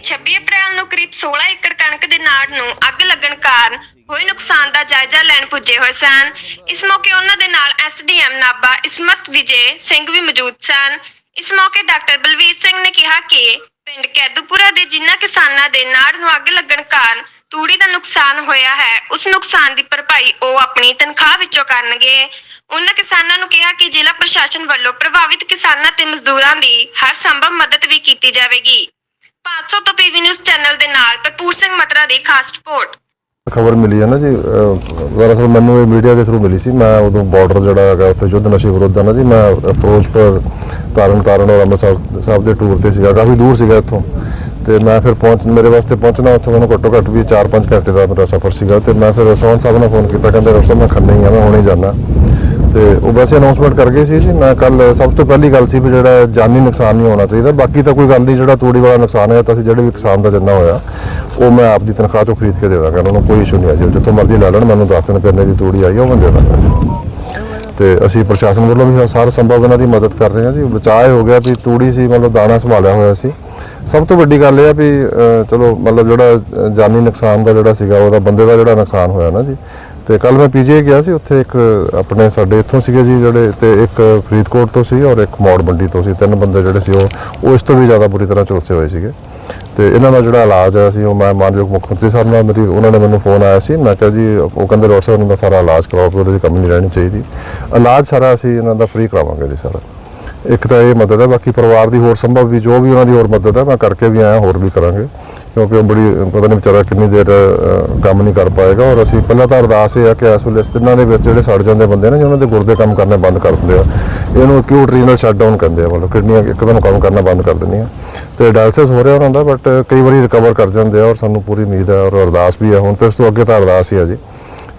26 ਅਪ੍ਰੈਲ ਨੂੰ ਕਰੀਬ 16 ਏਕੜ ਕਣਕ ਦੇ ਨਾੜ ਨੂੰ ਅੱਗ ਲੱਗਣ ਕਾਰਨ ਹੋਏ ਨੁਕਸਾਨ ਦਾ ਜਾਇਜ਼ਾ ਲੈਣ ਪੁੱਜੇ ਹੋਏ ਸਨ। ਇਸ ਮੌਕੇ ਉਹਨਾਂ ਦੇ ਨਾਲ ਐਸਡੀਐਮ ਨਾਬਾ ਇਸਮਤ ਵਿਜੇ ਸਿੰਘ ਵੀ ਮੌਜੂਦ ਸਨ। ਇਸ ਮੌਕੇ ਡਾਕਟਰ ਬਲਵੀਰ ਸਿੰਘ ਨੇ ਕਿਹਾ ਕਿ ਪਿੰਡ ਕੈਦੂਪੁਰਾ ਦੇ ਜਿਨ੍ਹਾਂ ਕਿਸਾਨਾਂ ਦੇ ਨਾੜ ਨੂੰ ਅੱਗ ਲੱਗਣ ਕਾਰਨ ਤੂੜੀ ਦਾ ਨੁਕਸਾਨ ਹੋਇਆ ਹੈ, ਉਸ ਨੁਕਸਾਨ ਦੀ ਭਰਪਾਈ ਉਹ ਆਪਣੀ ਤਨਖਾਹ ਵਿੱਚੋਂ ਕਰਨਗੇ। ਉਹਨਾਂ ਕਿਸਾਨਾਂ ਨੂੰ ਕਿਹਾ ਕਿ ਜ਼ਿਲ੍ਹਾ ਪ੍ਰਸ਼ਾਸਨ ਵੱਲੋਂ ਪ੍ਰਭਾਵਿਤ ਕਿਸਾਨਾਂ ਤੇ ਮਜ਼ਦੂਰਾਂ ਦੀ ਹਰ ਸੰਭਵ ਮਦਦ ਵੀ ਕੀਤੀ ਜਾਵੇਗੀ। 500 ਤੋਂ ਪੀਵੀ ਨਿਊਜ਼ ਚੈਨਲ ਦੇ ਨਾਲ ਭਰਪੂਰ ਸਿੰਘ ਮਟਰਾ ਦੀ ਖਾਸ ਰਿਪੋਰਟ। ਖਬਰ ਮਿਲੀ ਹੈ ਨਾ ਜੀ, ਅਹ, ਦਰਅਸਲ ਮੈਨੂੰ ਇਹ ਮੀਡੀਆ ਦੇ ਥਰੂ ਮਿਲੀ ਸੀ। ਮੈਂ ਉਦੋਂ ਬਾਰਡਰ ਜਿਹੜਾ ਹੈਗਾ ਉੱਥੇ ਯੁੱਧ ਨਸ਼ੇ ਵਿਰੁੱਧ ਦਾ ਨਾ ਜੀ, ਮੈਂ ਫਿਰੋਜ਼ਪੁਰ, ਤਾਰਨ ਤਾਰਨ ਔਰ ਅੰਮ੍ਰਿਤਸਰ ਸਾਹਿਬ ਦੇ ਟੂਰ ਤੇ ਸੀਗਾ, ਕਾਫੀ ਦੂਰ ਸੀਗਾ ਇੱਥੋਂ। ਤੇ ਮੈਂ ਫਿਰ ਪਹੁੰਚ ਮੇਰੇ ਵਾਸਤੇ ਪਹੁੰਚਣਾ ਉੱਥੋਂ ਮੈਨੂੰ ਘੱਟੋ ਘੱਟ ਵੀ 4-5 ਘੰਟੇ ਦਾ ਮੇਰਾ ਸਫ਼ਰ ਸੀਗਾ ਤੇ ਮੈਂ ਫਿਰ ਸੋਹਣ ਸਾਹਿਬ ਨੂੰ ਫੋਨ ਕੀਤਾ, ਕਹਿੰਦੇ ਰਸਮ ਮੈਂ ਖੰਨੇ ਹੀ ਆ, ਮੈਂ ਹੁਣੇ ਜਾਣਾ ਤੇ ਉਹ ਵੈਸੇ ਅਨਾਉਂਸਮੈਂਟ ਕਰ ਗਏ ਸੀ ਜੀ, ਮੈਂ ਕੱਲ ਸਭ ਤੋਂ ਪਹਿਲੀ ਗੱਲ ਸੀ ਵੀ ਜਿਹੜਾ ਜਾਨੀ ਨੁਕਸਾਨ ਨਹੀਂ ਹੋਣਾ ਚਾਹੀਦਾ, ਬਾਕੀ ਤਾਂ ਕੋਈ ਗੱਲ ਨਹੀਂ, ਜਿਹੜਾ ਤੂੜੀ ਵਾਲਾ ਨੁਕਸਾਨ ਹੋਇਆ ਤਾਂ ਅਸੀਂ ਜਿਹੜੇ ਵੀ ਕਿਸਾਨ ਦਾ ਜਿੰਨਾ ਹੋਇਆ, ਉਹ ਮੈਂ ਆਪ ਦੀ ਤਨਖਾਹ ਤੋਂ ਖਰੀਦ ਕੇ ਦੇ ਦਾਂਗਾ, ਉਹਨਾਂ ਨੂੰ ਕੋਈ ਇਸ਼ੂ ਨਹੀਂ ਆ ਜੀ ਜਿੱਥੋਂ ਮਰਜ਼ੀ ਲੈ ਲੈਣ, ਮੈਨੂੰ ਦੱਸ ਦੇਣ ਕਿੰਨੇ ਦੀ ਤੂੜੀ ਆਈ ਉਹ ਮੈਂ ਦੇ ਦਾਂਗਾ ਜੀ। ਤੇ ਅਸੀਂ ਪ੍ਰਸ਼ਾਸਨ ਵੱਲੋਂ ਵੀ ਸਾਰ ਸੰਭਵ ਇਹਨਾਂ ਦੀ ਮਦਦ ਕਰ ਰਹੇ ਹਾਂ ਜੀ, ਬਚਾਅ ਹੋ ਗਿਆ ਵੀ ਤੂੜੀ ਸੀ, ਮਤਲਬ ਦਾਣਾ ਸੰਭਾਲਿਆ ਹੋਇਆ ਸੀ। ਸਭ ਤੋਂ ਵੱਡੀ ਗੱਲ ਇਹ ਆ ਵੀ ਚਲੋ, ਮਤਲਬ ਜਿਹੜਾ ਜਾਨੀ ਨੁਕਸਾਨ ਦਾ ਜਿਹੜਾ ਸੀਗਾ, ਉਹਦਾ ਬੰਦੇ ਦਾ ਜਿਹੜਾ ਨੁਕਸਾਨ ਹੋਇਆ ਨਾ ਜੀ। ਤੇ ਕੱਲ ਮੈਂ ਪੀਜੀਏ ਗਿਆ ਸੀ, ਉੱਥੇ ਇੱਕ ਆਪਣੇ ਸਾਡੇ ਇੱਥੋਂ ਸੀਗੇ ਜੀ ਜਿਹੜੇ, ਤੇ ਇੱਕ ਫਰੀਦਕੋਟ ਤੋਂ ਸੀ ਔਰ ਇੱਕ ਮੌੜ ਮੰਡੀ ਤੋਂ ਸੀ। ਤਿੰਨ ਬੰਦੇ ਜਿਹੜੇ ਸੀ ਉਹ ਉਹ ਇਸ ਤੋਂ ਵੀ ਜ਼ਿਆਦਾ ਬੁਰੀ ਤਰ੍ਹਾਂ ਝੁਲਸੇ ਹੋਏ ਸੀਗੇ। ਤੇ ਇਹਨਾਂ ਦਾ ਜਿਹੜਾ ਇਲਾਜ ਹੈ ਸੀ, ਉਹ ਮੈਂ ਮਾਨਯੋਗ ਮੁੱਖ ਮੰਤਰੀ ਸਾਹਿਬ ਨਾਲ ਮੇਰੀ, ਉਹਨਾਂ ਨੇ ਮੈਨੂੰ ਫੋਨ ਆਇਆ ਸੀ। ਮੈਂ ਕਿਹਾ ਜੀ, ਉਹ ਕਹਿੰਦੇ ਡਾਕਟਰ ਸਾਹਿਬ ਦਾ ਸਾਰਾ ਇਲਾਜ ਕਰਾਓ ਕਿ ਉਹਦੇ ਵਿੱਚ ਕਮੀ ਨਹੀਂ ਰਹਿਣੀ ਚਾਹੀਦੀ। ਇਲਾਜ ਸਾਰਾ ਅਸੀਂ ਇਹਨਾਂ ਦਾ ਫ੍ਰੀ ਕਰਾਵਾਂਗੇ ਜੀ ਸਾਰਾ। ਇੱਕ ਤਾਂ ਇਹ ਮਦਦ ਹੈ, ਬਾਕੀ ਪਰਿਵਾਰ ਦੀ ਹੋਰ ਸੰਭਵ ਵੀ ਜੋ ਵੀ ਉਹਨਾਂ ਦੀ ਹੋਰ ਮਦਦ ਹੈ, ਮੈਂ ਕਰਕੇ ਵੀ ਆਇਆ, ਹੋਰ ਵੀ ਕਰਾਂਗੇ। ਕਿਉਂਕਿ ਉਹ ਬੜੀ, ਪਤਾ ਨਹੀਂ ਵਿਚਾਰਾ ਕਿੰਨੀ ਦੇਰ ਕੰਮ ਨਹੀਂ ਕਰ ਪਾਏਗਾ ਔਰ ਅਸੀਂ ਪਹਿਲਾਂ ਤਾਂ ਅਰਦਾਸ ਇਹ ਆ ਕਿ ਇਸ ਵੇਲੇ ਤਿੰਨਾਂ ਦੇ ਵਿੱਚ ਜਿਹੜੇ ਸੜ ਜਾਂਦੇ ਬੰਦੇ ਨੇ, ਜੀ ਉਹਨਾਂ ਦੇ ਗੁਰਦੇ ਕੰਮ ਕਰਨੇ ਬੰਦ ਕਰ ਦਿੰਦੇ ਆ। ਇਹਨੂੰ ਅਕਿਊਟ ਰੀਨਲ ਸ਼ਟਡਾਊਨ ਕਹਿੰਦੇ ਆ, ਮਤਲਬ ਕਿਡਨੀਆਂ ਇੱਕਦਮ ਕੰਮ ਕਰਨਾ ਬੰਦ ਕਰ ਦਿੰਦੀਆਂ। ਤੇ ਡਾਇਲਸਿਸ ਹੋ ਰਿਹਾ ਉਹਨਾਂ ਦਾ ਬਟ ਕਈ ਵਾਰੀ ਰਿਕਵਰ ਕਰ ਜਾਂਦੇ ਆ ਔਰ ਸਾਨੂੰ ਪੂਰੀ ਉਮੀਦ ਹੈ ਔਰ ਅਰਦਾਸ ਵੀ ਹੈ। ਹੁਣ ਤੇ ਇਸ ਤੋਂ ਅੱਗੇ ਤਾਂ ਅਰਦਾਸ ਹੀ ਆ ਜੀ।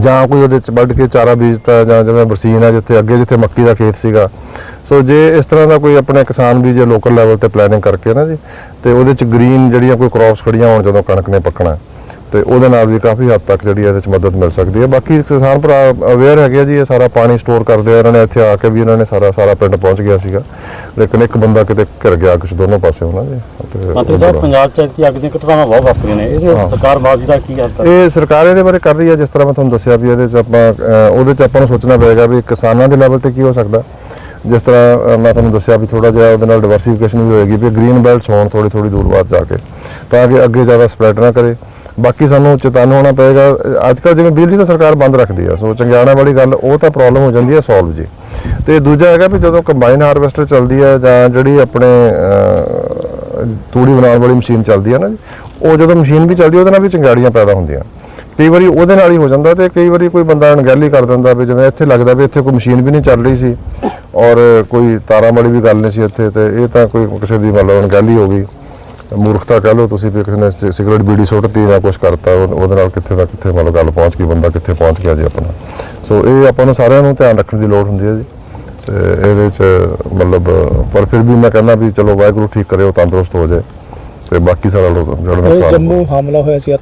ਜਾਂ ਕੋਈ ਉਹਦੇ ਚ ਵੱਢ ਕੇ ਚਾਰਾ ਬੀਜਤਾ ਜਾਂ ਜਿਵੇਂ ਬਰਸੀਨ ਹੈ ਜਿੱਥੇ ਅੱਗੇ ਜਿੱਥੇ ਮੱਕੀ ਦਾ ਖੇਤ ਸੀਗਾ। ਸੋ ਜੇ ਇਸ ਤਰ੍ਹਾਂ ਦਾ ਕੋਈ ਆਪਣੇ ਕਿਸਾਨ ਦੀ ਜੇ ਲੋਕਲ ਲੈਵਲ ਤੇ ਪਲੈਨਿੰਗ ਕਰਕੇ ਨਾ ਜੀ, ਤੇ ਉਹਦੇ ਚ ਗ੍ਰੀਨ ਜਿਹੜੀਆਂ ਕੋਈ ਕ੍ਰੌਪਸ ਖੜੀਆਂ ਹੋਣ ਜਦੋਂ ਕਣਕ ਨੇ ਪੱਕਣਾ। ਤੇ ਉਹਦੇ ਨਾਲ ਵੀ ਕਾਫੀ ਹੱਦ ਤੱਕ ਜਿਹੜੀ ਇਹਦੇ ਚ ਮਦਦ ਮਿਲ ਸਕਦੀ ਹੈ। ਬਾਕੀ ਕਿਸਾਨ ਭਰਾ ਅਵੇਅਰ ਹੈਗੇ ਆ ਜੀ ਇਹ ਸਾਰਾ ਪਾਣੀ ਸਟੋਰ ਕਰਦੇ ਆ। ਇਹਨਾਂ ਨੇ ਇੱਥੇ ਆ ਕੇ ਵੀ ਇਹਨਾਂ ਨੇ ਸਾਰਾ ਸਾਰਾ ਪਿੰਡ ਪਹੁੰਚ ਗਿਆ ਸੀਗਾ। ਲੇਕਿਨ ਇੱਕ ਬੰਦਾ ਕਿਤੇ ਘਿਰ ਗਿਆ ਕੁਝ ਦੋਨੋਂ ਪਾਸੇ ਉਹਨਾਂ ਦੇ। ਮੰਤਰੀ ਸਾਹਿਬ ਪੰਜਾਬ ਚ ਐਤਕੀ ਅੱਗ ਦੀਆਂ ਘਟਨਾਵਾਂ ਬਹੁਤ ਵਾਪਰੀਆਂ ਨੇ। ਇਹਦੇ ਹਾਂ। ਸਰਕਾਰ ਬਾਜੀ ਦਾ ਕੀ ਕਰਦਾ ਇਹ ਸਰਕਾਰ ਇਹਦੇ ਬਾਰੇ ਕਰ ਰਹੀ ਹੈ ਜਿਸ ਤਰ੍ਹਾਂ ਮੈਂ ਤੁਹਾਨੂੰ ਦੱਸਿਆ ਵੀ ਇਹਦੇ ਚ ਆਪਾਂ ਉਹਦੇ ਚ ਆਪਾਂ ਨੂੰ ਸੋਚਣਾ ਪਏਗਾ ਵੀ ਕਿਸਾਨਾਂ ਦੇ ਲੈਵਲ ਤੇ ਕੀ ਹੋ ਸਕਦਾ। ਜਿਸ ਤਰ੍ਹਾਂ ਮੈਂ ਤੁਹਾਨੂੰ ਦੱਸਿਆ ਵੀ ਥੋੜਾ ਜਿਹਾ ਉਹਦੇ ਨਾਲ ਡਿਵਰਸਿਫਿਕੇਸ਼ਨ ਵੀ ਹੋਏਗੀ ਵੀ ਗ੍ਰੀਨ ਬੈਲਟਸ ਹੋਣ ਥੋੜੀ ਥੋੜੀ ਦੂਰ ਬਾਅਦ ਜਾ ਕੇ। ਤਾਂ ਕਿ ਅੱਗੇ ਜ਼ਿਆਦਾ ਸਪਰੈਡ ਨਾ ਕਰੇ। ਬਾਕੀ ਸਾਨੂੰ ਚੇਤਨ ਹੋਣਾ ਪਏਗਾ। ਅੱਜ ਕੱਲ੍ਹ ਜਿਵੇਂ ਬਿਜਲੀ ਤਾਂ ਸਰਕਾਰ ਬੰਦ ਰੱਖਦੀ ਆ, ਸੋ ਚੰਗਿਆਣਾ ਵਾਲੀ ਗੱਲ, ਉਹ ਤਾਂ ਪ੍ਰੋਬਲਮ ਹੋ ਜਾਂਦੀ ਹੈ ਸੋਲਵ ਜੀ। ਤੇ ਦੂਜਾ ਹੈਗਾ ਵੀ ਜਦੋਂ ਕੰਬਾਈਨ ਹਾਰਵੈਸਟਰ ਚੱਲਦੀ ਹੈ ਜਾਂ ਜਿਹੜੀ ਆਪਣੇ ਤੂੜੀ ਬਣਾਉਣ ਵਾਲੀ ਮਸ਼ੀਨ ਚੱਲਦੀ ਹੈ ਨਾ ਜੀ, ਉਹ ਜਦੋਂ ਮਸ਼ੀਨ ਵੀ ਚੱਲਦੀ ਉਹਦੇ ਨਾਲ ਵੀ ਚੰਗਾੜੀਆਂ ਪੈਦਾ ਹੁੰਦੀਆਂ। ਕਈ ਵਾਰੀ ਉਹਦੇ ਨਾਲ ਹੀ ਹੋ ਜਾਂਦਾ ਤੇ ਕਈ ਵਾਰੀ ਕੋਈ ਬੰਦਾ ਅਣਗਹਿਲੀ ਕਰ ਦਿੰਦਾ ਵੀ ਜਿਵੇਂ ਇੱਥੇ ਲੱਗਦਾ ਵੀ ਇੱਥੇ ਕੋਈ ਮਸ਼ੀਨ ਵੀ ਨਹੀਂ ਚੱਲ ਰਹੀ ਸੀ, ਔਰ ਕੋਈ ਤਾਰਾਂ ਵਾਲੀ ਵੀ ਗੱਲ ਨਹੀਂ ਸੀ ਇੱਥੇ ਤੇ ਇਹ ਤਾਂ ਕੋਈ ਕਿਸੇ ਦੀ ਮਤਲਬ ਅਣਗਹਿਲੀ ਹੋ ਗਈ। ਮੂਰਖਤਾ ਕਹ ਲਓ ਤੁਸੀਂ ਵੀ ਕਿਸੇ ਨੇ ਸਿ- ਸਿਗਰਟ ਬੀੜੀ ਸੁੱਟਤੀ ਜਾਂ ਕੁਝ ਕਰਤਾ ਉਹ- ਉਹਦੇ ਨਾਲ ਕਿੱਥੇ ਦਾ ਕਿੱਥੇ ਮਤਲਬ ਗੱਲ ਪਹੁੰਚ ਗਈ ਬੰਦਾ ਕਿੱਥੇ ਪਹੁੰਚ ਗਿਆ ਜੀ ਆਪਣਾ। ਸੋ ਇਹ ਆਪਾਂ ਨੂੰ ਸਾਰਿਆਂ ਨੂੰ ਧਿਆਨ ਰੱਖਣ ਦੀ ਲੋੜ ਹੁੰਦੀ ਹੈ ਜੀ। ਤੇ ਇਹਦੇ ਚ ਮਤਲਬ ਪਰ ਫਿਰ ਵੀ ਮੈਂ ਕਹਿੰਦਾ ਵੀ ਚਲੋ ਵਾਹਿਗੁਰੂ ਠੀਕ ਕਰੇ ਉਹ ਤੰਦਰੁਸਤ ਹੋ ਜਾਏ। ਤੇ ਬਾਕੀ ਸਾਰਾ ਲੋਕ ਜਿਹੜਾ ਨੁਕਸਾਨ ਜੰਮੂ ਹਮਲਾ ਹੋਇਆ ਸੀ